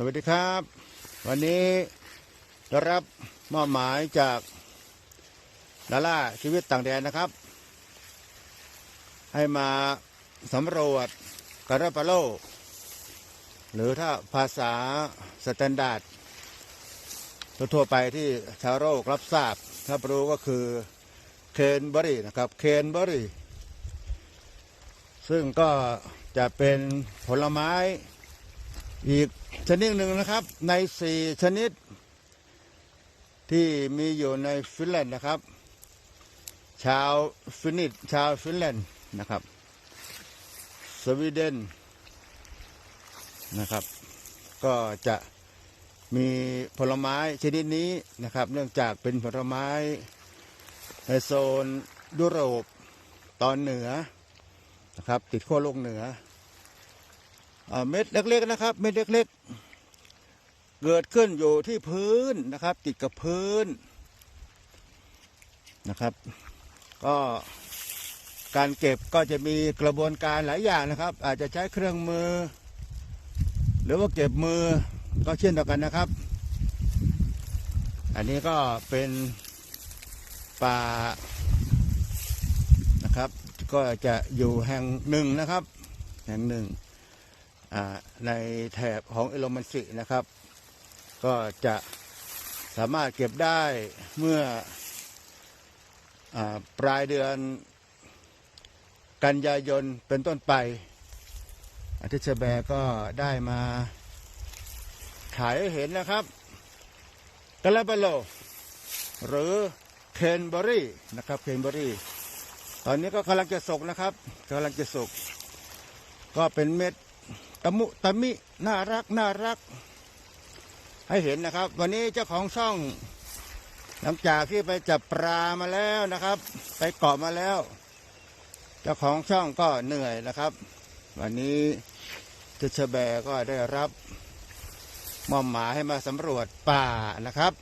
สวัสดีครับ วันนี้ได้รับมอบหมายจากดาล่าชีวิตต่างแดนนะครับ ให้มาสำรวจกระปะโล หรือถ้าภาษาสแตนดาร์ดทั่วไปที่ชาวโลกรับทราบถ้ารู้ก็คือเคนเบอรี่นะครับเคนเบอรี่ซึ่งก็จะเป็นผลไม้ อีกชนิดหนึ่งนะครับ ในสี่ชนิด ที่มีอยู่ในฟินแลนด์นะครับ ชาวฟินิชชาวฟินแลนด์นะครับ สวีเดนนะครับ ก็จะมีผลไม้ชนิดนี้นะครับ เนื่องจากเป็นผลไม้ในโซนยุโรปตอนเหนือนะครับ ติดขั้วโลกเหนือ เม็ดเล็กๆนะครับ เม็ดเล็กๆ เกิดขึ้นอยู่ที่พื้นนะครับ ติดกับพื้นนะครับ ก็การเก็บก็จะมีกระบวนการหลายอย่างนะครับ อาจจะใช้เครื่องมือ หรือว่าเก็บมือก็เช่นเดียวกันนะครับ อันนี้ก็เป็นป่านะครับ ก็จะอยู่แห่งหนึ่งนะครับ แห่งหนึ่ง ในแถบของเอโลมันสินะครับ ก็จะสามารถเก็บได้เมื่ออปลายเดือนกันยายนเป็นต้นไปอาทิตย์เชแบก็ได้มาขายให้เห็นนะครับกะลาบโล หรือเคนเบอรี่นะครับเคนเบอรี่ ตอนนี้ก็กำลังจะสุกนะครับกำลังจะสุก ก็เป็นเม็ด ตะมุตะมิ น่ารักน่ารัก ให้เห็นนะครับ วันนี้เจ้าของช่องหลังจากที่ไปจับปลามาแล้วนะครับ ไปเกาะมาแล้ว เจ้าของช่องก็เหนื่อยนะครับ วันนี้เจชแบร์ก็ได้รับมอบหมายให้มาสำรวจป่านะครับ